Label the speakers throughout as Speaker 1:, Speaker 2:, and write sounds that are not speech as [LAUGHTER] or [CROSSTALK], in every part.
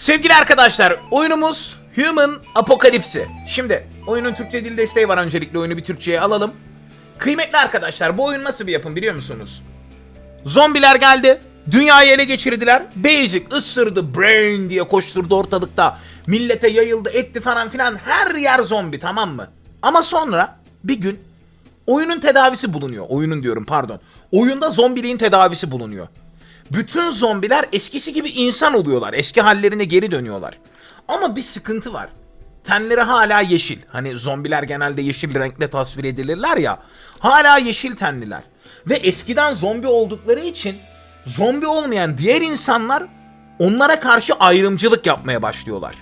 Speaker 1: Sevgili arkadaşlar, oyunumuz Human Apocalypse. Şimdi oyunun Türkçe dil desteği var öncelikle oyunu bir Türkçe'ye alalım. Kıymetli arkadaşlar, bu oyun nasıl bir yapım biliyor musunuz? Zombiler geldi, dünyayı ele geçirdiler. Basic ısırdı, brain diye koşturdu ortalıkta. Millete yayıldı, etti falan filan. Her yer zombi tamam mı? Ama sonra bir gün oyunun tedavisi bulunuyor. Oyunun diyorum pardon. Oyunda zombiliğin tedavisi bulunuyor. Bütün zombiler eskisi gibi insan oluyorlar. Eski hallerine geri dönüyorlar. Ama bir sıkıntı var. Tenleri hala yeşil. Hani zombiler genelde yeşil renkle tasvir edilirler ya. Hala yeşil tenliler. Ve eskiden zombi oldukları için zombi olmayan diğer insanlar onlara karşı ayrımcılık yapmaya başlıyorlar.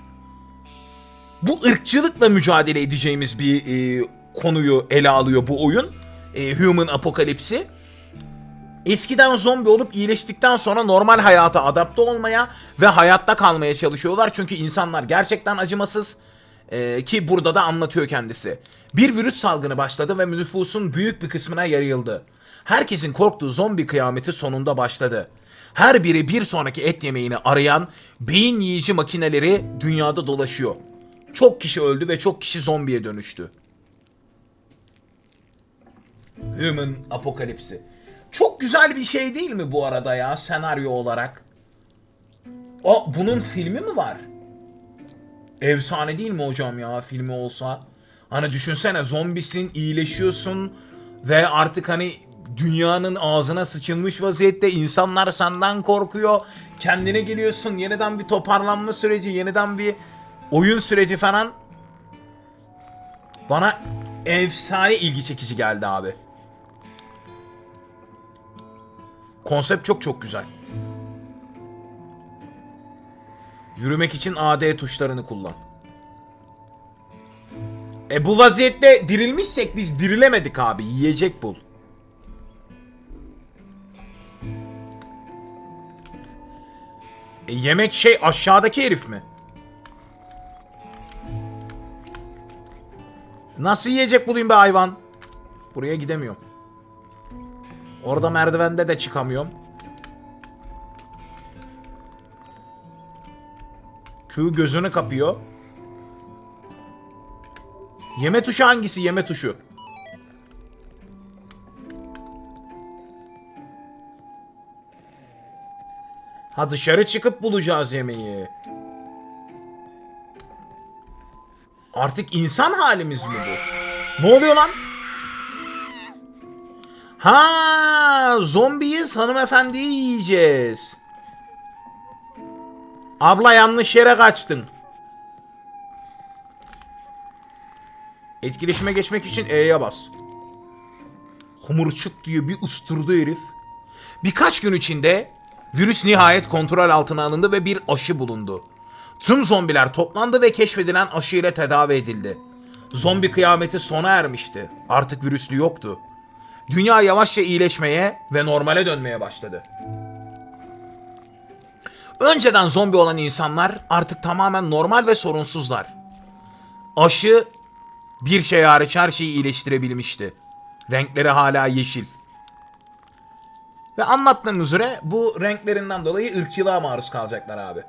Speaker 1: Bu ırkçılıkla mücadele edeceğimiz bir e, konuyu ele alıyor bu oyun. E, Human Apocalypse'i. Eskiden zombi olup iyileştikten sonra normal hayata adapte olmaya ve hayatta kalmaya çalışıyorlar. Çünkü insanlar gerçekten acımasız. Ee, ki burada da anlatıyor kendisi. Bir virüs salgını başladı ve nüfusun büyük bir kısmına yayıldı. Herkesin korktuğu zombi kıyameti sonunda başladı. Her biri bir sonraki et yemeğini arayan beyin yiyici makineleri dünyada dolaşıyor. Çok kişi öldü ve çok kişi zombiye dönüştü. Human Apokalipsi. Çok güzel bir şey değil mi bu arada ya senaryo olarak? O bunun filmi mi var? Efsane değil mi hocam ya filmi olsa? Hani düşünsene zombisin, iyileşiyorsun ve artık hani dünyanın ağzına sıçılmış vaziyette insanlar senden korkuyor. Kendine geliyorsun, yeniden bir toparlanma süreci, yeniden bir oyun süreci falan. Bana efsane ilgi çekici geldi abi. Konsept çok çok güzel. Yürümek için AD tuşlarını kullan. E bu vaziyette dirilmişsek biz dirilemedik abi. Yiyecek bul. E yemek şey aşağıdaki herif mi? Nasıl yiyecek bulayım be hayvan? Buraya gidemiyorum. Orada merdivende de çıkamıyorum. Q gözünü kapıyor. Yeme tuşu hangisi? Yeme tuşu. Ha dışarı çıkıp bulacağız yemeği. Artık insan halimiz mi bu? Ne oluyor lan? Ha, zombiyiz hanımefendiyi yiyeceğiz. Abla yanlış yere kaçtın. Etkileşime geçmek için E'ye bas. Humurçuk diye bir usturdu herif. Birkaç gün içinde virüs nihayet kontrol altına alındı ve bir aşı bulundu. Tüm zombiler toplandı ve keşfedilen aşı ile tedavi edildi. Zombi kıyameti sona ermişti. Artık virüslü yoktu. Dünya yavaşça iyileşmeye ve normale dönmeye başladı. Önceden zombi olan insanlar artık tamamen normal ve sorunsuzlar. Aşı bir şey hariç her şeyi iyileştirebilmişti. Renkleri hala yeşil. Ve anlattığım üzere bu renklerinden dolayı ırkçılığa maruz kalacaklar abi.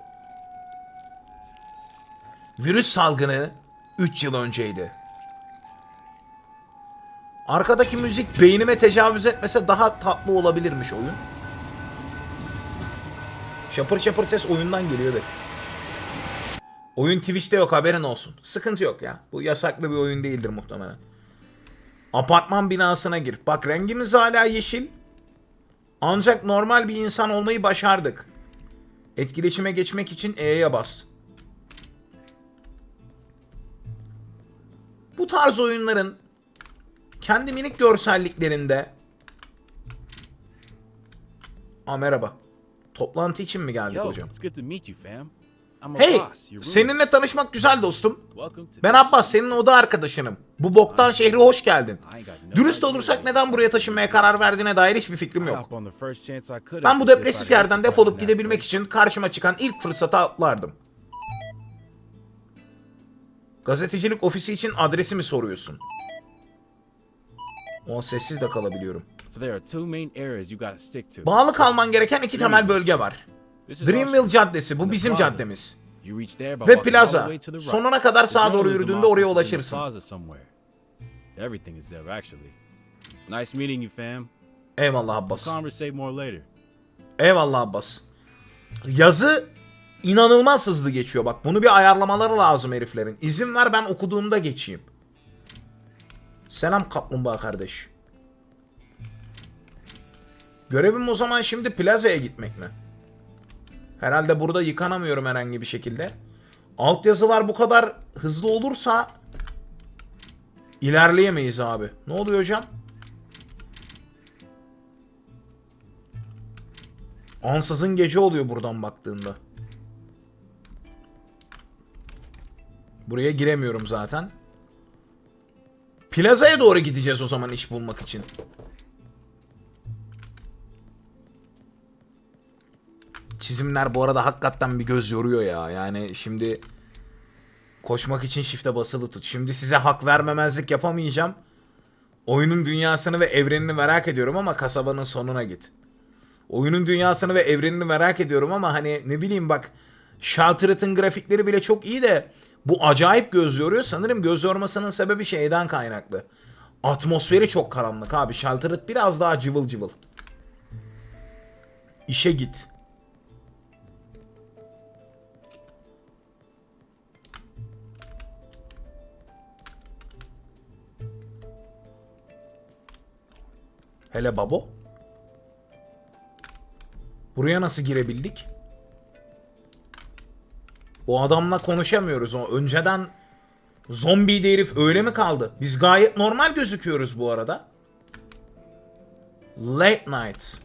Speaker 1: Virüs salgını 3 yıl önceydi. Arkadaki müzik beynime tecavüz etmese daha tatlı olabilirmiş oyun. Şapır şapır ses oyundan geliyor evet. Oyun Twitch'te yok haberin olsun. Sıkıntı yok ya. Bu yasaklı bir oyun değildir muhtemelen. Apartman binasına gir. Bak rengimiz hala yeşil. Ancak normal bir insan olmayı başardık. Etkileşime geçmek için E'ye bas. Bu tarz oyunların kendi minik görselliklerinde Aa merhaba. Toplantı için mi geldik
Speaker 2: Yo,
Speaker 1: hocam? Hey, seninle tanışmak güzel dostum. Ben Abbas, senin oda arkadaşınım. Bu boktan şehre hoş geldin. Dürüst olursak neden buraya taşınmaya karar verdiğine dair hiçbir fikrim yok. Ben bu depresif yerden defolup gidebilmek için karşıma çıkan ilk fırsata atlardım. Gazetecilik ofisi için adresimi soruyorsun. O sessiz de kalabiliyorum. Bağlı kalman gereken iki temel bölge var. Dreamville. Caddesi, bu bizim caddemiz. Ve plaza. Sonuna kadar sağa doğru yürüdüğünde oraya ulaşırsın. Eyvallah Abbas. Eyvallah Abbas. Yazı inanılmaz hızlı geçiyor. Bak bunu bir ayarlamaları lazım heriflerin. İzin ver ben okuduğumda geçeyim. Selam kaplumbağa kardeş. Görevim o zaman şimdi plazaya gitmek mi? Herhalde burada yıkanamıyorum herhangi bir şekilde. Altyazılar bu kadar hızlı olursa ilerleyemeyiz abi. Ne oluyor hocam? Ansızın gece oluyor buradan baktığında. Buraya giremiyorum zaten. Plazaya doğru gideceğiz o zaman iş bulmak için. Çizimler bu arada hakikaten bir göz yoruyor ya. Yani şimdi koşmak için shift'e basılı tut. Şimdi size hak vermemezlik yapamayacağım. Oyunun dünyasını ve evrenini merak ediyorum ama kasabanın sonuna git. Oyunun dünyasını ve evrenini merak ediyorum ama hani ne bileyim bak Sheltered'ın grafikleri bile çok iyi de bu acayip göz yoruyor. Sanırım göz yormasının sebebi şeyden kaynaklı. Atmosferi çok karanlık abi. Sheltered biraz daha cıvıl cıvıl. İşe git. Hele babo. Buraya nasıl girebildik? O adamla konuşamıyoruz. O önceden zombi herif öyle mi kaldı? Biz gayet normal gözüküyoruz bu arada. Late Night.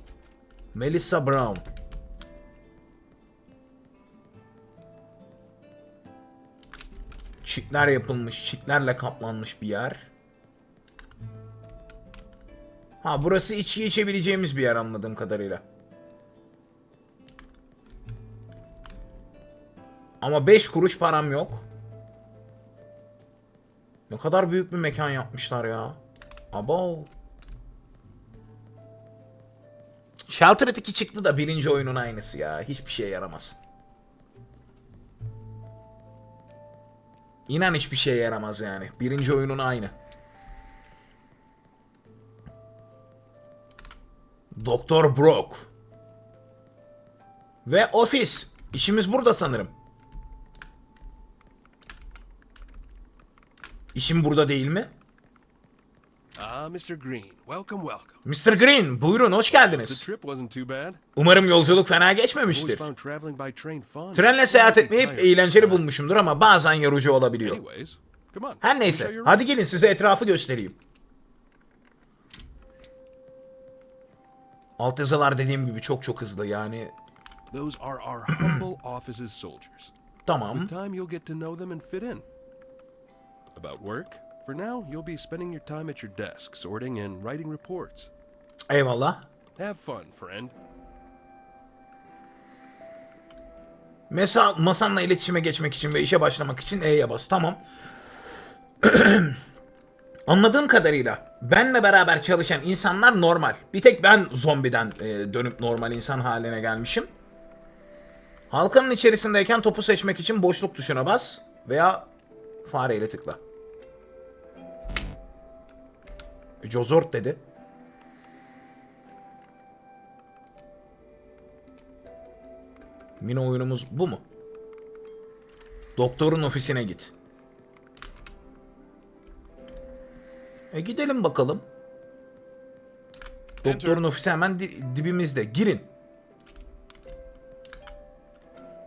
Speaker 1: Melissa Brown. Çitler yapılmış, çitlerle kaplanmış bir yer. Ha burası içki içebileceğimiz bir yer anladığım kadarıyla. Ama 5 kuruş param yok. Ne kadar büyük bir mekan yapmışlar ya. Abo. Sheltered 2 çıktı da birinci oyunun aynısı ya. Hiçbir şeye yaramaz. İnan hiçbir şeye yaramaz yani. Birinci oyunun aynı. Doktor Brock. Ve ofis. İşimiz burada sanırım. İşim burada değil mi?
Speaker 3: Ah, Mr. Green, welcome, welcome.
Speaker 1: Mr. Green, buyurun hoş geldiniz. Umarım yolculuk fena geçmemiştir. Trenle seyahat etmeyi hep eğlenceli bulmuşumdur ama bazen yorucu olabiliyor. Her neyse, hadi gelin size etrafı göstereyim. Altyazılar dediğim gibi çok çok hızlı yani. [CLEARS THROAT] Tamam.
Speaker 3: About work, for now, you'll be spending your time at your desk, sorting and writing reports.
Speaker 1: Eyvallah.
Speaker 3: Have fun, friend.
Speaker 1: Mesa, masanla iletişime geçmek için ve işe başlamak için E'ye bas. Tamam. [CLEARS THROAT] Anladığım kadarıyla benle beraber çalışan insanlar normal. Bir tek ben zombiden e, dönüp normal insan haline gelmişim. Halkanın içerisindeyken topu seçmek için boşluk tuşuna bas veya fareyle tıkla. E, Jozort dedi. Mini oyunumuz bu mu? Doktorun ofisine git. E gidelim bakalım. Doktorun ofisi hemen di- dibimizde. Girin.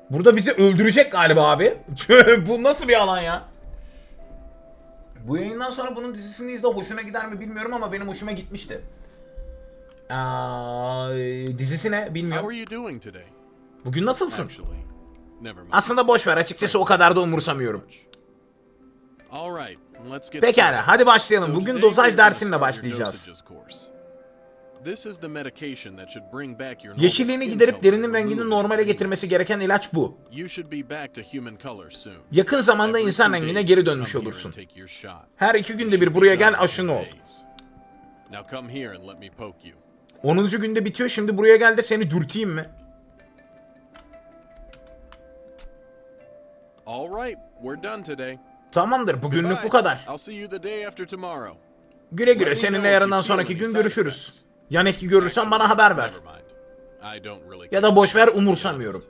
Speaker 1: Burada bizi öldürecek galiba abi. [LAUGHS] bu nasıl bir alan ya? Bu yayından sonra bunun dizisini izle hoşuna gider mi bilmiyorum ama benim hoşuma gitmişti. Aa, dizisi ne bilmiyorum. Bugün nasılsın? Aslında boş ver açıkçası o kadar da umursamıyorum. Pekala hadi başlayalım. Bugün dozaj dersinle başlayacağız. Yeşilliğini giderip derinin rengini normale getirmesi gereken ilaç bu. Yakın zamanda insan rengine geri dönmüş olursun. Her iki günde bir buraya gel aşını ol.
Speaker 4: days. Now come here and let me poke you.
Speaker 1: 10. günde bitiyor şimdi buraya gel de seni dürteyim mi? Tamamdır. Bugünlük bu kadar. Güle güle. Seninle yarından sonraki gün görüşürüz. Yan etki görürsen bana haber ver. Ya da boş ver umursamıyorum.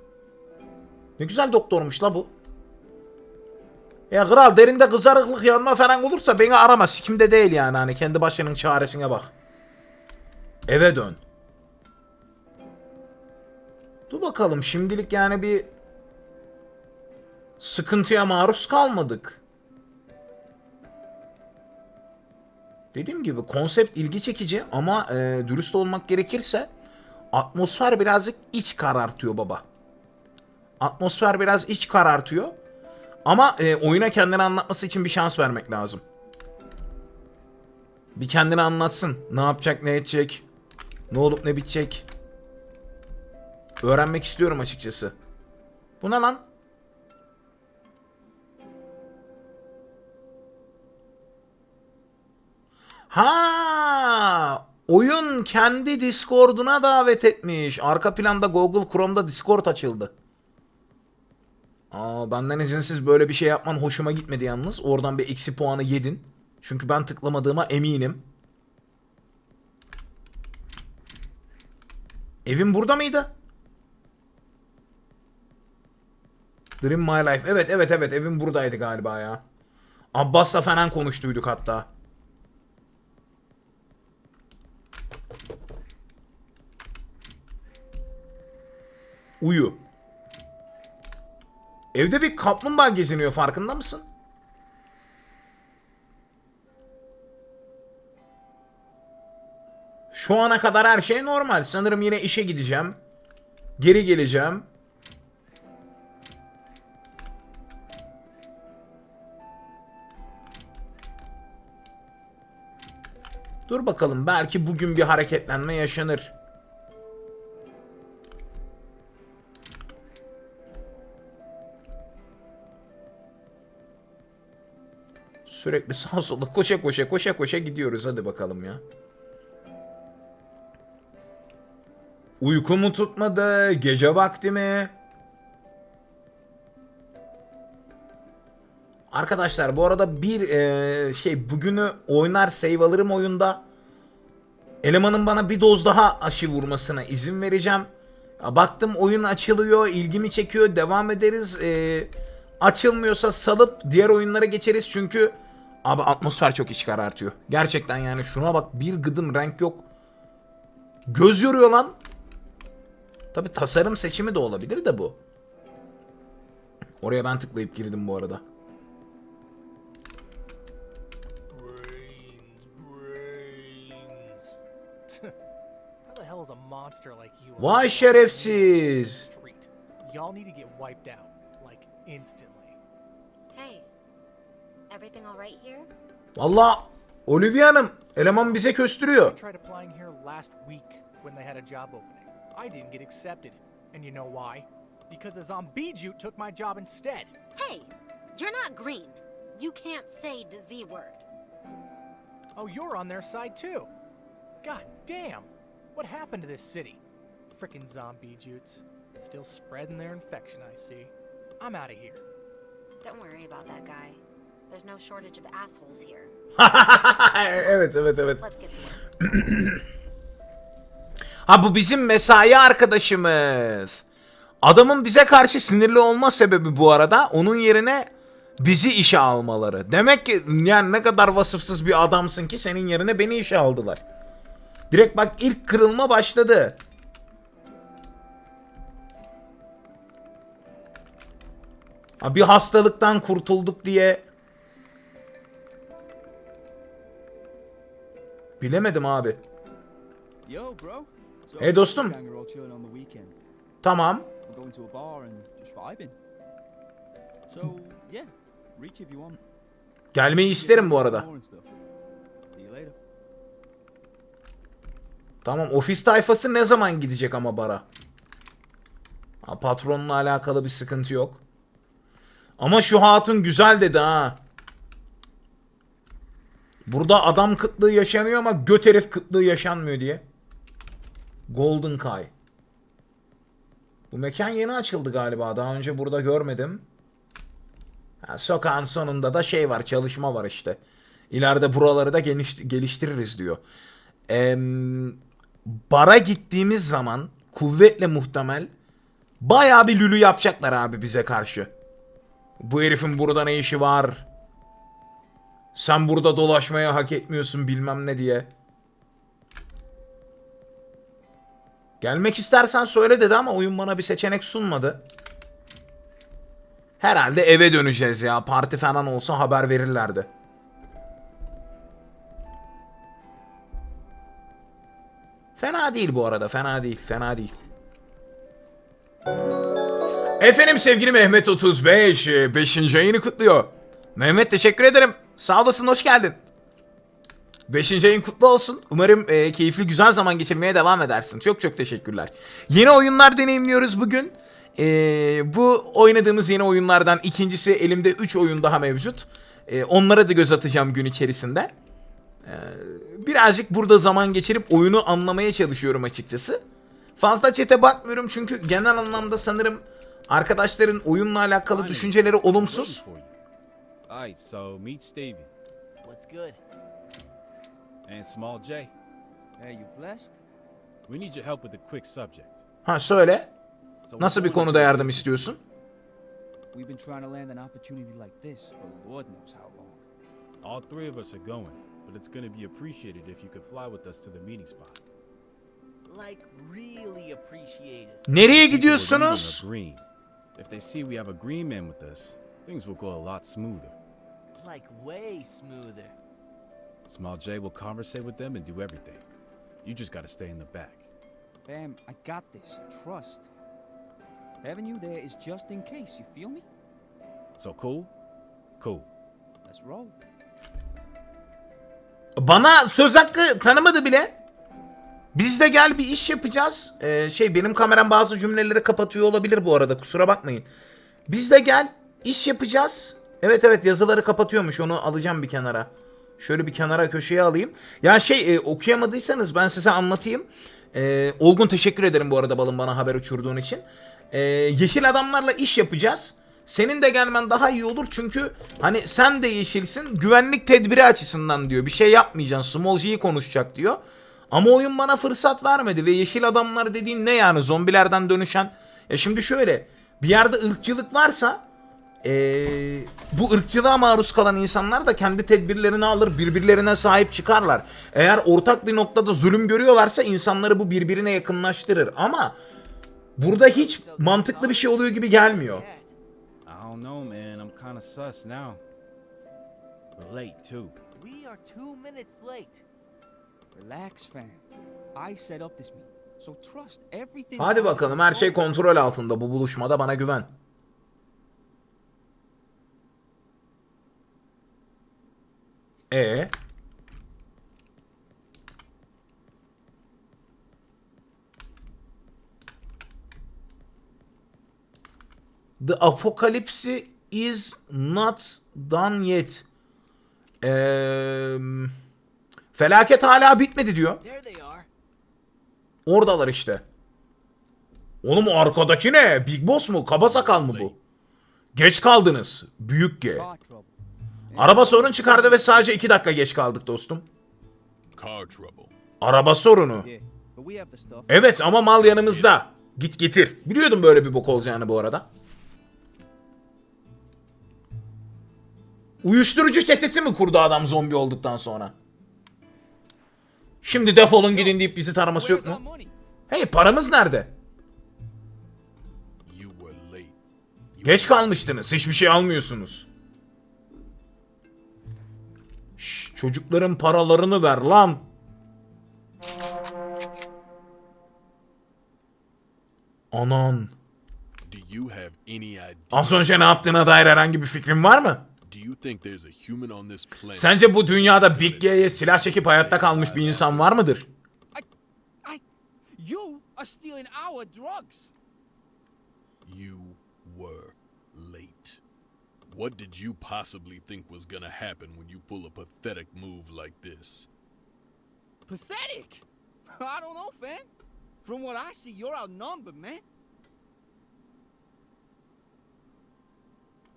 Speaker 1: Ne güzel doktormuş la bu. Ya kral derinde kızarıklık yanma falan olursa beni arama. Sikimde değil yani hani kendi başının çaresine bak. Eve dön. Dur bakalım şimdilik yani bir sıkıntıya maruz kalmadık. Dediğim gibi konsept ilgi çekici ama e, dürüst olmak gerekirse atmosfer birazcık iç karartıyor baba. Atmosfer biraz iç karartıyor. Ama e, oyuna kendini anlatması için bir şans vermek lazım. Bir kendini anlatsın. Ne yapacak, ne edecek, ne olup ne bitecek. Öğrenmek istiyorum açıkçası. Bu ne lan? Ha, oyun kendi Discord'una davet etmiş. Arka planda Google Chrome'da Discord açıldı. Aa, benden izinsiz böyle bir şey yapman hoşuma gitmedi yalnız. Oradan bir eksi puanı yedin. Çünkü ben tıklamadığıma eminim. Evin burada mıydı? Dream My Life. Evet evet evet evin buradaydı galiba ya. Abbas'la falan konuştuyduk hatta. Uyu. Evde bir kaplumbağa geziniyor farkında mısın? Şu ana kadar her şey normal. Sanırım yine işe gideceğim. Geri geleceğim. Dur bakalım belki bugün bir hareketlenme yaşanır. Sürekli sağ sola koşa koşa koşa koşa gidiyoruz hadi bakalım ya. Uyku mu tutmadı? Gece vakti mi? Arkadaşlar bu arada bir eee, şey bugünü oynar save alırım oyunda. Elemanın bana bir doz daha aşı vurmasına izin vereceğim. Baktım oyun açılıyor, ilgimi çekiyor, devam ederiz. Eee, açılmıyorsa salıp diğer oyunlara geçeriz çünkü abi atmosfer çok iç karartıyor. Gerçekten yani şuna bak bir gıdım renk yok. Göz yoruyor lan. Tabi tasarım seçimi de olabilir de bu. Oraya ben tıklayıp girdim bu arada.
Speaker 5: Brains, brains. How the hell is a monster like you?
Speaker 1: Vay şerefsiz.
Speaker 5: Y'all need to get wiped out, like instantly.
Speaker 6: Hey, everything all right here?
Speaker 1: Valla Olivia Hanım eleman bize köstürüyor.
Speaker 5: I tried applying here last week when they had a job opening. I didn't get accepted, and you know why? Because a zombie jute took my job instead.
Speaker 6: Hey, you're not green. You can't say the Z word.
Speaker 5: Oh, you're on their side too. God damn. What happened to this city? Frickin' zombie jutes. Still spreading their infection, I see. I'm out of here.
Speaker 6: Don't worry about that guy. There's no shortage of assholes here. [LAUGHS]
Speaker 1: evet evet evet.
Speaker 6: Let's get to work.
Speaker 1: Ha bu bizim mesai arkadaşımız. Adamın bize karşı sinirli olma sebebi bu arada onun yerine bizi işe almaları. Demek ki yani ne kadar vasıfsız bir adamsın ki senin yerine beni işe aldılar. Direkt bak ilk kırılma başladı. Ha bir hastalıktan kurtulduk diye.
Speaker 7: Yeah, reach if you want.
Speaker 1: Gelmeyi isterim bu arada. Tamam ofis tayfası ne zaman gidecek ama bara? Ha, patronla alakalı bir sıkıntı yok. Ama şu hatun güzel dedi ha. Burada adam kıtlığı yaşanıyor ama göt herif kıtlığı yaşanmıyor diye. Golden Kay. Bu mekan yeni açıldı galiba. Daha önce burada görmedim. Ha, sokağın sonunda da şey var çalışma var işte. İleride buraları da geniş, geliştiririz diyor. Em, bara gittiğimiz zaman kuvvetle muhtemel bayağı bir lülü yapacaklar abi bize karşı. Bu herifin burada ne işi var? Sen burada dolaşmaya hak etmiyorsun bilmem ne diye. Gelmek istersen söyle dedi ama oyun bana bir seçenek sunmadı. Herhalde eve döneceğiz ya. Parti falan olsa haber verirlerdi. Fena değil bu arada. Fena değil. Fena değil. Efendim sevgili Mehmet 35 5. ayını kutluyor. Mehmet teşekkür ederim. Sağ olasın hoş geldin. 5. ayın kutlu olsun. Umarım e, keyifli güzel zaman geçirmeye devam edersin. Çok çok teşekkürler. Yeni oyunlar deneyimliyoruz bugün. E, bu oynadığımız yeni oyunlardan ikincisi elimde 3 oyun daha mevcut. E, onlara da göz atacağım gün içerisinde. E, birazcık burada zaman geçirip oyunu anlamaya çalışıyorum açıkçası. Fazla çete bakmıyorum çünkü genel anlamda sanırım arkadaşların oyunla alakalı düşünceleri olumsuz.
Speaker 2: Alright, so meet Stevie
Speaker 5: What's good?
Speaker 2: and Small J.
Speaker 7: Hey, you blessed?
Speaker 2: We need your help with a quick subject.
Speaker 1: Ha söyle. Nasıl bir konuda yardım istiyorsun?
Speaker 7: We've been trying to land an opportunity like this for Lord knows how long.
Speaker 2: All three of us are going, but it's going to be appreciated if you could fly with us to the meeting spot.
Speaker 5: Like, really appreciated.
Speaker 1: Nereye
Speaker 2: are
Speaker 1: gidiyorsunuz?
Speaker 2: are. If they see we have a green man with us, things will go a lot smoother.
Speaker 5: Like, way smoother.
Speaker 2: Small J will conversate with them and do everything. You just got to stay in the back.
Speaker 7: Fam, I got this. Trust. Having you there is just in case, you feel me?
Speaker 2: So cool? Cool.
Speaker 7: Let's roll.
Speaker 1: Bana söz hakkı tanımadı bile. Biz de gel bir iş yapacağız. Ee, şey benim kameram bazı cümleleri kapatıyor olabilir bu arada kusura bakmayın. Biz de gel iş yapacağız. Evet evet yazıları kapatıyormuş onu alacağım bir kenara. Şöyle bir kenara köşeye alayım. Ya şey e, okuyamadıysanız ben size anlatayım. Ee, Olgun teşekkür ederim bu arada balın bana haber uçurduğun için. Ee, yeşil adamlarla iş yapacağız. Senin de gelmen daha iyi olur çünkü hani sen de yeşilsin güvenlik tedbiri açısından diyor. Bir şey yapmayacaksın. Small G'yi konuşacak diyor. Ama oyun bana fırsat vermedi ve yeşil adamlar dediğin ne yani zombilerden dönüşen. Ya şimdi şöyle bir yerde ırkçılık varsa ee, bu ırkçılığa maruz kalan insanlar da kendi tedbirlerini alır birbirlerine sahip çıkarlar. Eğer ortak bir noktada zulüm görüyorlarsa insanları bu birbirine yakınlaştırır. Ama burada hiç mantıklı bir şey oluyor gibi gelmiyor. Hadi bakalım her şey kontrol altında bu buluşmada bana güven. E The apocalypse is not done yet. Eee, felaket hala bitmedi diyor. Oradalar işte. Oğlum arkadaki ne? Big Boss mu? Kaba sakal mı bu? Geç kaldınız. Büyük G. Araba sorun çıkardı ve sadece 2 dakika geç kaldık dostum. Araba sorunu. Evet ama mal yanımızda. Git getir. Biliyordum böyle bir bok olacağını bu arada. Uyuşturucu çetesi mi kurdu adam zombi olduktan sonra? Şimdi defolun gidin deyip bizi taraması yok mu? Hey paramız nerede? Geç kalmıştınız. Hiçbir şey almıyorsunuz. Çocukların paralarını ver lan. Anan.
Speaker 4: Do you have any idea?
Speaker 1: Az önce ne yaptığına dair herhangi bir fikrin var mı?
Speaker 4: Do you think there's a human on this planet?
Speaker 1: Sence bu dünyada Big G'ye silah çekip hayatta kalmış bir insan var mıdır?
Speaker 7: I, I, you are stealing our drugs.
Speaker 4: You were. What did you possibly think was gonna happen when you pull a pathetic move like this?
Speaker 7: Pathetic. [LAUGHS] I don't know, fam. From what I see, you're outnumbered, man.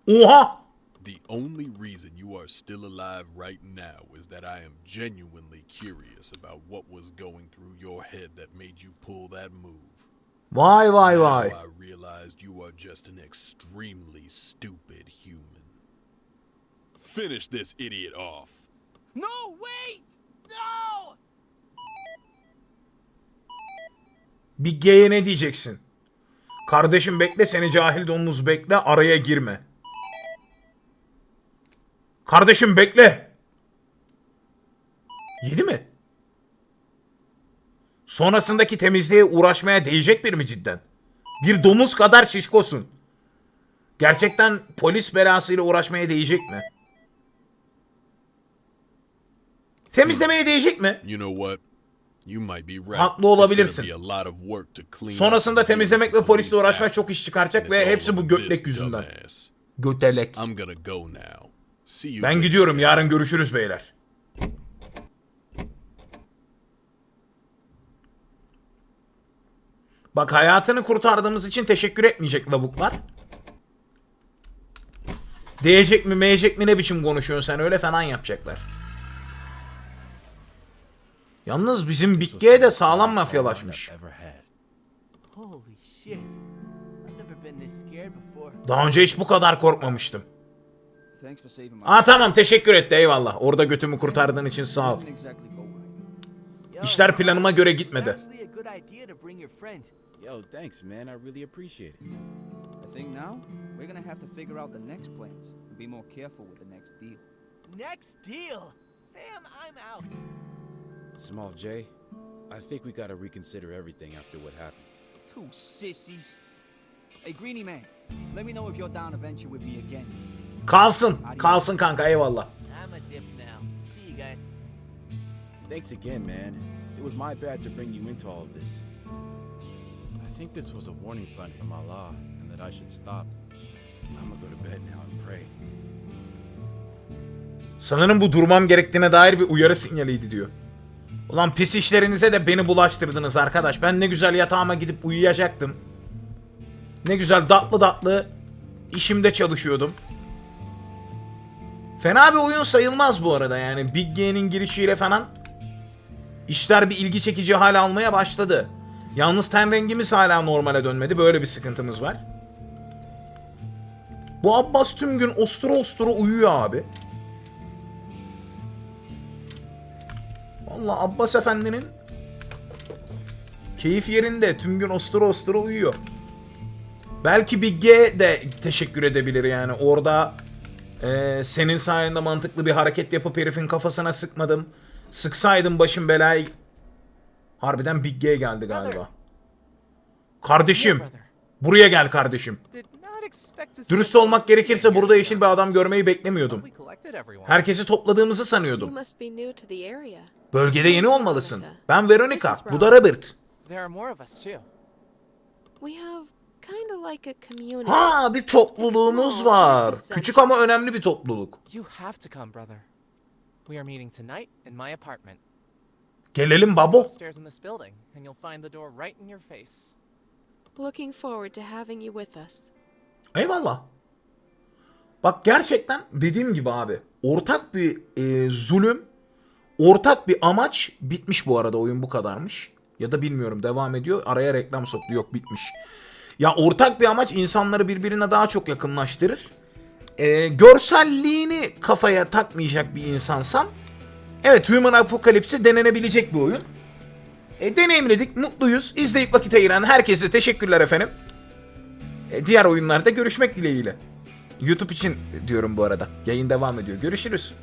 Speaker 1: Oha!
Speaker 4: The only reason you are still alive right now is that I am genuinely curious about what was going through your head that made you pull that move.
Speaker 1: Vay vay
Speaker 4: Now
Speaker 1: vay.
Speaker 4: I realized you are just an extremely stupid human. Finish this idiot off.
Speaker 7: No, wait! No!
Speaker 1: Big G'ye ne diyeceksin? Kardeşim bekle seni cahil domuz bekle araya girme. Kardeşim bekle. Yedi mi? Sonrasındaki temizliğe uğraşmaya değecek bir mi cidden? Bir domuz kadar şişkosun. Gerçekten polis belasıyla uğraşmaya değecek mi? Temizlemeye değecek mi?
Speaker 4: You know what? You might be right.
Speaker 1: Haklı olabilirsin. Sonrasında temizlemek ve polisle uğraşmak çok iş çıkaracak ve hepsi bu götlek yüzünden. Götelek. Ben gidiyorum. Yarın görüşürüz beyler. Bak hayatını kurtardığımız için teşekkür etmeyecek lavuklar. Diyecek mi meyecek mi ne biçim konuşuyorsun sen öyle falan yapacaklar. Yalnız bizim Bigge'ye de sağlam mafyalaşmış. Daha önce hiç bu kadar korkmamıştım. Aa tamam teşekkür etti eyvallah. Orada götümü kurtardığın için sağ ol. İşler planıma göre gitmedi.
Speaker 8: Actually a good idea to bring your friend.
Speaker 2: Yo, thanks, man. I really appreciate it.
Speaker 7: I think now we're gonna have to figure out the next plans and be more careful with the next deal.
Speaker 8: Next deal. Fam, I'm out.
Speaker 2: Small J, I think we gotta reconsider everything after what happened.
Speaker 7: Two sissies. Hey, Greenie man, let me know if you're down to venture with me again.
Speaker 1: Kalsın. Kalsın kanka eyvallah.
Speaker 8: I'm a dip now. See you guys.
Speaker 2: Thanks again, man. It was my bad to bring you into all of this. Think this was a warning sign from Allah and that I should stop. I'm gonna go to bed now and pray.
Speaker 1: Sanırım bu durmam gerektiğine dair bir uyarı sinyaliydi diyor. Ulan pis işlerinize de beni bulaştırdınız arkadaş. Ben ne güzel yatağıma gidip uyuyacaktım. Ne güzel tatlı tatlı işimde çalışıyordum. Fena bir oyun sayılmaz bu arada yani. Big G'nin girişiyle falan işler bir ilgi çekici hal almaya başladı. Yalnız ten rengimiz hala normale dönmedi. Böyle bir sıkıntımız var. Bu Abbas tüm gün ostura ostura uyuyor abi. Valla Abbas Efendi'nin keyif yerinde. Tüm gün ostura ostura uyuyor. Belki Big G de teşekkür edebilir yani. Orada e, senin sayende mantıklı bir hareket yapıp herifin kafasına sıkmadım. Sıksaydım başım belaya... Harbiden Big G geldi galiba. Kardeşim. Buraya gel kardeşim.
Speaker 5: Did not expect to see
Speaker 1: Dürüst olmak gerekirse burada yeşil bir adam görmeyi beklemiyordum.
Speaker 5: We collected everyone.
Speaker 1: Herkesi topladığımızı
Speaker 9: You
Speaker 1: sanıyordum.
Speaker 9: must be new to the area.
Speaker 1: Bölgede yeni olmalısın. Ben Veronica, bu da Robert.
Speaker 5: There are more of us too.
Speaker 9: We have kind of like a community.
Speaker 1: Ha bir topluluğumuz var. Küçük ama önemli bir topluluk. Gelelim babo.
Speaker 5: upstairs in this building, and you'll find the door right in your face.
Speaker 9: Looking forward to having you with us.
Speaker 1: Eyvallah. Bak gerçekten dediğim gibi abi. Ortak bir e, zulüm, ortak bir amaç bitmiş bu arada oyun bu kadarmış. Ya da bilmiyorum devam ediyor. Araya reklam soktu. Yok bitmiş. Ya ortak bir amaç insanları birbirine daha çok yakınlaştırır. E, görselliğini kafaya takmayacak bir insansan evet Human Apocalypse denenebilecek bir oyun. E, deneyimledik, mutluyuz. İzleyip vakit ayıran herkese teşekkürler efendim. E, diğer oyunlarda görüşmek dileğiyle. YouTube için diyorum bu arada. Yayın devam ediyor. Görüşürüz.